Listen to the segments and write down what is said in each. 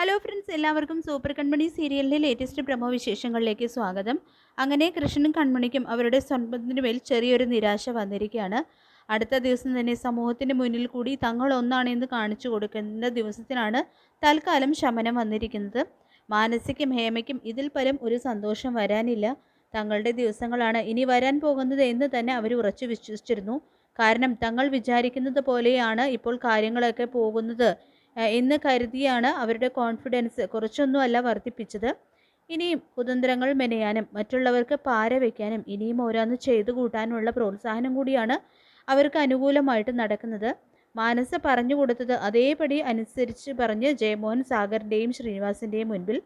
Hello friends എല്ലാവർക്കും super Kanmani സീരിയലിലെ latest promo വിശേഷങ്ങളിലേക്ക് സ്വാഗതം. അങ്ങനെ കൃഷ്ണനും കൺമണിക്കും അവരുടെ സ്വന്തത്തിന് മേൽ ചെറിയൊരു നിരാശ വന്നിരിക്കുകയാണ്. അടുത്ത ദിവസം തന്നെ സമൂഹത്തിന് മുന്നിൽ കൂടി തങ്ങൾ ഒന്നാണെന്ന് കാണിച്ചു കൊടുക്കുന്ന ദിവസത്തിനാണ് തൽക്കാലം ശമനം വന്നിരിക്കുന്നത്. മാനസിക്കും ഹേമയ്ക്കും ഇതിൽ പരം ഒരു സന്തോഷം വരാനില്ല. തങ്ങളുടെ ദിവസങ്ങളാണ് ഇനി വരാൻ പോകുന്നത് എന്ന് തന്നെ അവർ ഉറച്ചു വിശ്വസിച്ചിരുന്നു. കാരണം തങ്ങൾ വിചാരിക്കുന്നത് പോലെയാണ് ഇപ്പോൾ കാര്യങ്ങളൊക്കെ പോകുന്നത്. എന്ന് കരുതിയാണ് അവരുടെ കോൺഫിഡൻസ് കുറച്ചൊന്നുമല്ല വർദ്ധിപ്പിച്ചത്. ഇനിയും കുതന്ത്രങ്ങൾ മെനയാനും മറ്റുള്ളവർക്ക് പാര വയ്ക്കാനും ഇനിയും ഓരോന്ന് ചെയ്തു കൂട്ടാനുമുള്ള പ്രോത്സാഹനം കൂടിയാണ് അവർക്ക് അനുകൂലമായിട്ട് നടക്കുന്നത്. മാനസ പറഞ്ഞു കൊടുത്തത് അതേപടി അനുസരിച്ച് പറഞ്ഞ് ജയമോഹൻ സാഗറിന്റെയും ശ്രീനിവാസിന്റെയും മുൻപിൽ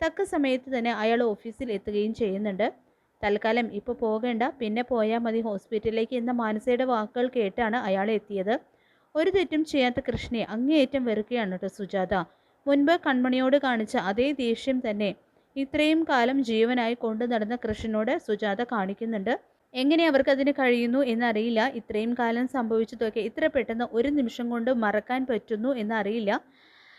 തക്ക സമയത്ത് തന്നെ അയാൾ ഓഫീസിൽ എത്തുകയും ചെയ്യുന്നുണ്ട്. തൽക്കാലം ഇപ്പോൾ പോകേണ്ട പിന്നെ പോയാൽ മതി ഹോസ്പിറ്റലിലേക്ക് എന്ന മാനസയുടെ വാക്കുകൾ കേട്ടാണ് അയാൾ എത്തിയത്. ഒരു തെറ്റും ചെയ്യാത്ത കൃഷ്ണയെ അങ്ങേയറ്റം വെറുക്കുകയാണ് കേട്ടോ സുജാത. മുൻപ് കൺമണിയോട് കാണിച്ച അതേ ദേഷ്യം തന്നെ ഇത്രയും കാലം ജീവനായി കൊണ്ടു നടന്ന കൃഷ്ണനോട് സുജാത കാണിക്കുന്നുണ്ട്. എങ്ങനെ അവർക്ക് അതിന് കഴിയുന്നു എന്നറിയില്ല. ഇത്രയും കാലം സംഭവിച്ചതൊക്കെ ഇത്ര പെട്ടെന്ന് ഒരു നിമിഷം കൊണ്ട് മറക്കാൻ പറ്റുന്നു എന്നറിയില്ല.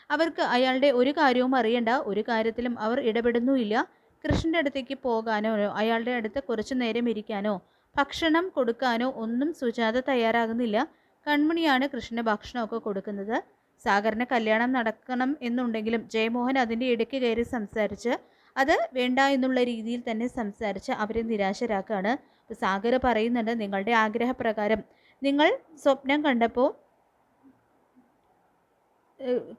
അവർക്ക് അയാളുടെ ഒരു കാര്യവും അറിയണ്ട. ഒരു കാര്യത്തിലും അവർ ഇടപെടുന്നുമില്ല കൃഷ്ണന്റെ അടുത്തേക്ക് പോകാനോ അയാളുടെ അടുത്ത് കുറച്ചു നേരം ഇരിക്കാനോ ഭക്ഷണം കൊടുക്കാനോ ഒന്നും സുജാത തയ്യാറാകുന്നില്ല. കൺമണിയാണ് കൃഷ്ണന് ഭക്ഷണമൊക്കെ കൊടുക്കുന്നത്. സാഗറിന് കല്യാണം നടക്കണം എന്നുണ്ടെങ്കിലും ജയമോഹൻ അതിന്റെ ഇടയ്ക്ക് കയറി സംസാരിച്ച് അത് വേണ്ട എന്നുള്ള രീതിയിൽ തന്നെ സംസാരിച്ച് അവരെ നിരാശരാക്കുകയാണ് സാഗർ പറയുന്നുണ്ട് നിങ്ങളുടെ ആഗ്രഹപ്രകാരം നിങ്ങൾ സ്വപ്നം കണ്ടപ്പോൾ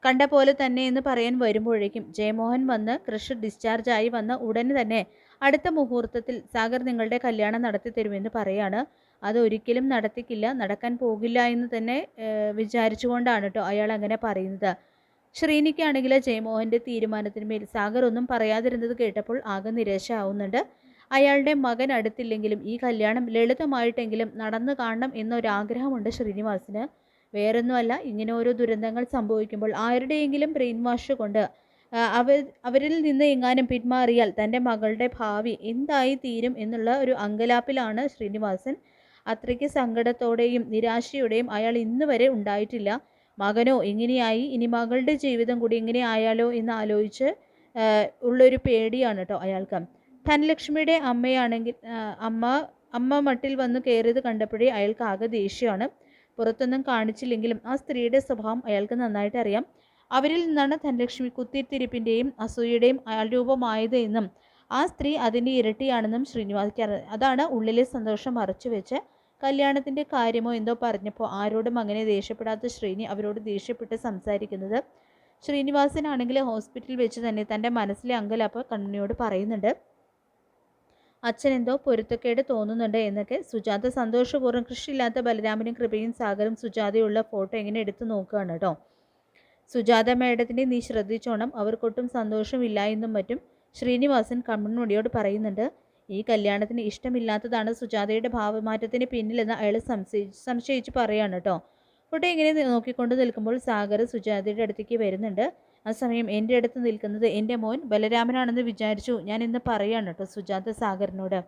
കണ്ട പോലെ തന്നെ എന്ന് പറയാൻ വരുമ്പോഴേക്കും ജയമോഹൻ വന്ന് കൃഷി ഡിസ്ചാർജായി വന്ന ഉടനെ തന്നെ അടുത്ത മുഹൂർത്തത്തിൽ സാഗർ നിങ്ങളുടെ കല്യാണം നടത്തി തരുമെന്ന് പറയാണ്. അത് ഒരിക്കലും നടത്തിക്കില്ല നടക്കാൻ പോകില്ല എന്ന് തന്നെ വിചാരിച്ചുകൊണ്ടാണ് കേട്ടോ അയാൾ അങ്ങനെ പറയുന്നത്. ശ്രീനിക്കാണെങ്കിൽ ജയമോഹന്റെ തീരുമാനത്തിന് മേൽ സാഗർ ഒന്നും പറയാതിരുന്നത് കേട്ടപ്പോൾ ആകെ നിരാശ ആവുന്നുണ്ട് അയാളുടെ മകൻ അടുത്തില്ലെങ്കിലും ഈ കല്യാണം ലളിതമായിട്ടെങ്കിലും നടന്നു കാണണം എന്നൊരാഗ്രഹമുണ്ട് ശ്രീനിവാസിന്. വേറൊന്നുമല്ല ഇങ്ങനെ ഓരോ ദുരന്തങ്ങൾ സംഭവിക്കുമ്പോൾ ആരുടെയെങ്കിലും ബ്രെയിൻ വാഷ് കൊണ്ട് അവർ അവരിൽ നിന്ന് എങ്ങാനും പിന്മാറിയാൽ തന്റെ മകളുടെ ഭാവി എന്തായി തീരും എന്നുള്ള ഒരു അങ്കലാപ്പിലാണ് ശ്രീനിവാസൻ. അത്രയ്ക്ക് സങ്കടത്തോടെയും നിരാശയോടെയും അയാൾ ഇന്ന് വരെ ഉണ്ടായിട്ടില്ല. മകനോ ഇങ്ങനെയായി ഇനി മകളുടെ ജീവിതം കൂടി ഇങ്ങനെ ആയാലോ എന്ന് ആലോചിച്ച് ഉള്ളൊരു പേടിയാണ് കേട്ടോ അയാൾക്ക്. ധനലക്ഷ്മിയുടെ അമ്മയാണെങ്കിൽ അമ്മ അമ്മ മട്ടിൽ വന്ന് കയറിയത് കണ്ടപ്പോഴേ അയാൾക്ക് ആകെ ദേഷ്യമാണ്. പുറത്തൊന്നും കാണിച്ചില്ലെങ്കിലും ആ സ്ത്രീയുടെ സ്വഭാവം അയാൾക്ക് നന്നായിട്ട് അറിയാം. അവരിൽ നിന്നാണ് ധനലക്ഷ്മി കുത്തിത്തിരിപ്പിന്റെയും അസൂയയുടെയും രൂപമായത് എന്നും ആ സ്ത്രീ അതിന്റെ ഇരട്ടിയാണെന്നും ശ്രീനിവാസിക്ക് അതാണ് ഉള്ളിലെ സന്തോഷം മറച്ചു വെച്ച് കല്യാണത്തിന്റെ കാര്യമോ എന്തോ പറഞ്ഞപ്പോൾ ആരോടും അങ്ങനെ ദേഷ്യപ്പെടാത്ത ശ്രീനി അവരോട് ദേഷ്യപ്പെട്ട് സംസാരിക്കുന്നത്. ശ്രീനിവാസനാണെങ്കിൽ ഹോസ്പിറ്റലിൽ വെച്ച് തന്നെ തന്റെ മനസ്സിലെ അങ്കലപ്പ കണ്ണിനോട് പറയുന്നുണ്ട്. അച്ഛൻ എന്തോ പൊരുത്തക്കേട് തോന്നുന്നുണ്ട് എന്നൊക്കെ സുജാത സന്തോഷപൂർവം കൃഷിയില്ലാത്ത ബലരാമനും കൃപയും സാഗറും സുജാതയുള്ള ഫോട്ടോ എങ്ങനെ എടുത്തു നോക്കുകയാണ് കേട്ടോ. സുജാത മേഡത്തിന്റെ നീ ശ്രദ്ധിച്ചോണം. അവർക്കൊട്ടും സന്തോഷമില്ല എന്നും മറ്റും ശ്രീനിവാസൻ കമ്മണിയോട് പറയുന്നുണ്ട് ഈ കല്യാണത്തിന് ഇഷ്ടമില്ലാത്തതാണ് സുജാതയുടെ ഭാവമാറ്റത്തിന് പിന്നിലെന്ന് അയാൾ സംശയിച്ച് പറയാണ് കേട്ടോ കുട്ടി ഇങ്ങനെ നോക്കിക്കൊണ്ട് നിൽക്കുമ്പോൾ സാഗർ സുജാതയുടെ അടുത്തേക്ക് വരുന്നുണ്ട്. ആ സമയം എന്റെ അടുത്ത് നിൽക്കുന്നത് എന്റെ മോൻ ബലരാമനാണെന്ന് വിചാരിച്ചു. ഞാൻ ഇന്ന് പറയാണ് കേട്ടോ സുജാത സാഗറിനോട്.